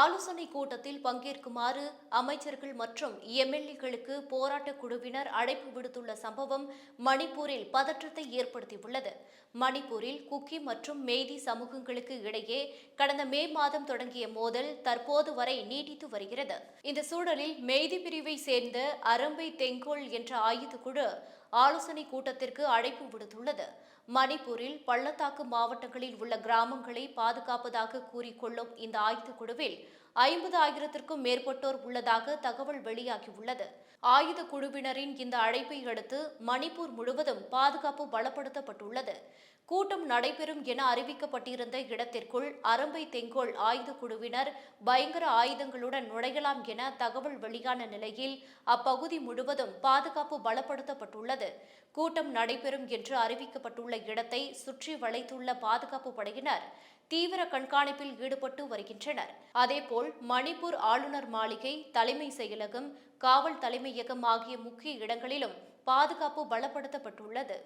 ஆலோசனை கூட்டத்தில் பங்கேற்குமாறு அமைச்சர்கள் மற்றும் எம்எல்ஏக்களுக்கு போராட்டக் குழுவினர் அழைப்பு விடுத்துள்ள சம்பவம் மணிப்பூரில் பதற்றத்தை ஏற்படுத்தியுள்ளது. மணிப்பூரில் குக்கி மற்றும் மேதி சமூகங்களுக்கு இடையே கடந்த மே மாதம் தொடங்கிய மோதல் தற்போது வரை நீடித்து வருகிறது. இந்த சூழலில் மேதி பிரிவை சேர்ந்த அரம்பை தெங்கோல் என்ற ஆயுதக்குழு ஆலோசனை கூட்டத்திற்கு அழைப்பு விடுத்துள்ளது. மணிப்பூரில் பள்ளத்தாக்கு மாவட்டங்களில் உள்ள கிராமங்களை பாதுகாப்பதாக கூறிக்கொள்ளும் இந்த ஆயுதக் குழுவில் ஐம்பது ஆயிரத்திற்கும் மேற்பட்டோர் உள்ளதாக தகவல் வெளியாகியுள்ளது. ஆயுத குழுவினரின் இந்த அழைப்பை அடுத்து மணிப்பூர் முழுவதும் பாதுகாப்பு பலப்படுத்தப்பட்டுள்ளது. கூட்டம் நடைபெறும் என அறிவிக்கப்பட்டிருந்த இடத்திற்குள் அரம்பை தெங்கோல் ஆயுத குழுவினர் பயங்கர ஆயுதங்களுடன் நுழையலாம் என தகவல் வெளியான நிலையில் அப்பகுதி முழுவதும் பாதுகாப்பு பலப்படுத்தப்பட்டுள்ளது. கூட்டம் நடைபெறும் என்று அறிவிக்கப்பட்டுள்ள இடத்தை சுற்றி வளைத்துள்ள பாதுகாப்பு படையினர் தீவிர கண்காணிப்பில் ஈடுபட்டு வருகின்றனர். அதேபோல் மணிப்பூர் ஆளுநர் மாளிகை தலைமை செயலகம் காவல் தலைமையகம் ஆகிய முக்கிய இடங்களிலும் பாதுகாப்பு பலப்படுத்தப்பட்டுள்ளது.